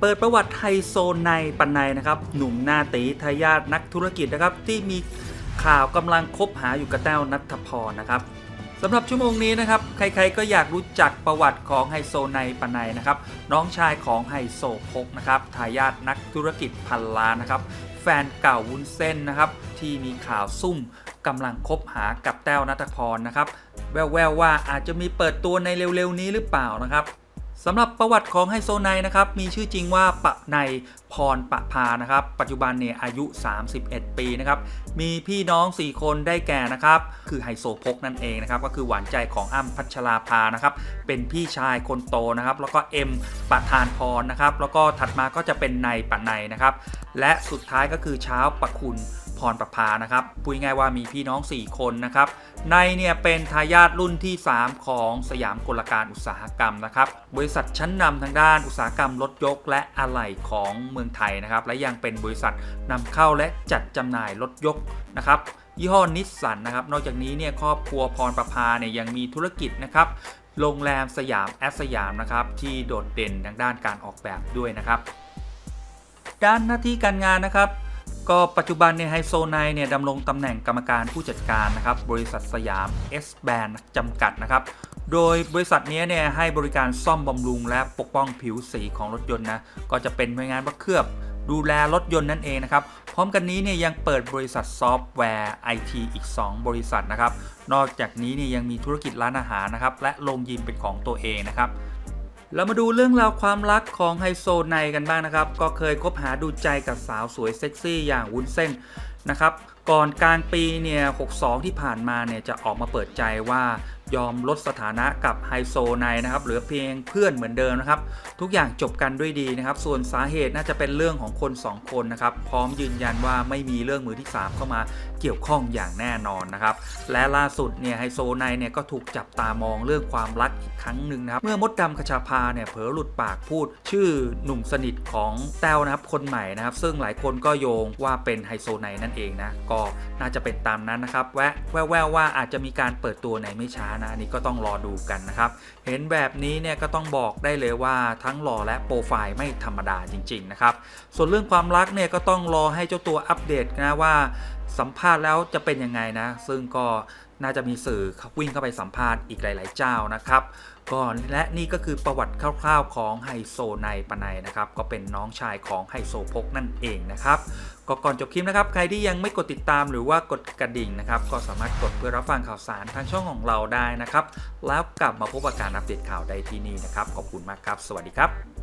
เปิดประวัติไฮโซในปันในนะครับ หนุ่มหน้าตีทายาทนักธุรกิจนะครับ ที่มีข่าวกำลังคบหาอยู่กับแต้วนัทพรนะครับสำหรับชั่วโมงนี้นะครับ ใครๆก็อยากรู้จักประวัติของไฮโซในปันในนะครับ น้องชายของไฮโซพกนะครับทายาทนักธุรกิจพันล้านนะครับ แฟนเก่าวุ้นเส้นนะครับ ที่มีข่าวซุ่มกำลังคบหากับแต้วนัทพรนะครับ แววๆว่าอาจจะมีเปิดตัวในเร็วๆนี้หรือเปล่านะครับ สำหรับประวัติของไฮโซไนนะครับมีชื่อจริงว่าปะไนพรปะพานะครับ ปัจจุบันเนี่ยอายุ 31 ปีนะครับมีพี่น้อง 4 คนได้แก่นะครับคือไฮโซพกนั่นเองนะครับก็คือหวานใจของอ้ำพัชราภานะครับเป็นพี่ชายคนโตนะครับแล้วก็เอ็มปะทานพรนะครับแล้วก็ถัดมาก็จะเป็นไนปะไนนะครับและสุดท้ายก็คือเช้าปะคุณ พรประภานะครับพูดง่ายๆว่ามีพี่น้อง 4 คนนะครับในเนี่ยเป็นทายาทรุ่นที่ 3 ของสยามกลการอุตสาหกรรมนะครับบริษัทชั้นนำทางด้านอุตสาหกรรมรถยกและอะไหล่ของเมืองไทยนะครับและยังเป็นบริษัทนำเข้าและจัดจำหน่ายรถยกนะครับยี่ห้อนิสสันนะครับนอกจากนี้เนี่ยครอบครัวพรประภาเนี่ยยังมีธุรกิจนะครับโรงแรมสยามแอสสยามนะครับที่โดดเด่นทางด้านการออกแบบด้วยนะครับ ด้านหน้าที่การงานนะครับ ก็ปัจจุบันเนี่ยไฮโซไนเนี่ยดำรงตำแหน่งกรรมการผู้จัดการนะครับบริษัทสยาม S Band จำกัดนะครับโดยบริษัทนี้เนี่ยให้บริการซ่อมบำรุงและปกป้องผิวสีของรถยนต์นะก็จะเป็นหน่วยงานประเคลือบดูแลรถยนต์นั่นเองนะครับ พร้อมกันนี้เนี่ยยังเปิดบริษัทซอฟต์แวร์ IT อีก 2 บริษัทนะครับ นอกจากนี้เนี่ยยังมีธุรกิจร้านอาหารนะครับ และโรงยิมเป็นของตัวเองนะครับ เรามาดูเรื่องราวความรักของไฮโซไนกันบ้างนะครับ ก็เคยคบหาดูใจกับสาวสวยเซ็กซี่อย่างวุ้นเส้นนะครับ ก่อนกลางปีเนี่ย 62 ที่ผ่านมาเนี่ยจะออกมาเปิดใจว่า ยอมลดสถานะกับไฮโซไนนะครับเหลือเพียงเพื่อนเหมือนเดิมนะครับ ทุกอย่างจบกันด้วยดีนะครับ ส่วนสาเหตุน่าจะเป็นเรื่องของคน 2 คนนะครับ พร้อมยืนยันว่าไม่มีเรื่องมือที่ 3 เข้ามาเกี่ยวข้องอย่างแน่นอนนะครับ และล่าสุดเนี่ยไฮโซไนเนี่ยก็ถูกจับตามองเรื่องความรักอีกครั้งหนึ่งนะครับ เมื่อมดดำคชาภาเนี่ยเผลอหลุดปากพูด ชื่อหนุ่มสนิทของแต้วนะครับคนใหม่นะครับ ซึ่งหลายคนก็โยงว่าเป็นไฮโซไนนั่นเองนะก็น่าจะเป็นตามนั้นนะครับแวะแววๆว่าอาจจะมีการเปิดตัวในไม่ช้านะอันนี่ก็ต้องรอดูกันนะครับ เห็นแบบนี้เนี่ยก็ต้องบอกได้เลยว่าทั้งหล่อและโปรไฟล์ไม่ธรรมดาจริงๆนะครับ ส่วนเรื่องความรักเนี่ยก็ต้องรอให้เจ้าตัวอัปเดตนะว่าสัมภาษณ์แล้วจะเป็นยังไงนะ ซึ่งก็ น่าจะมีสื่อวิ่งเข้าไปสัมภาษณ์อีกหลาย ๆ เจ้านะครับก็และนี่ก็คือประวัติคร่าว ๆ ของไฮโซในปนัยนะครับ ก็เป็นน้องชายของไฮโซพกนั่นเองนะครับก็ก่อนจบคลิปนะครับ ใครที่ยังไม่กดติดตามหรือว่ากดกระดิ่งนะครับ ก็สามารถกดเพื่อรับฟังข่าวสารทางช่องของเราได้นะครับ แล้วกลับมาพบกับการอัปเดตข่าวได้ที่นี่นะครับ ขอบคุณมากครับ สวัสดีครับ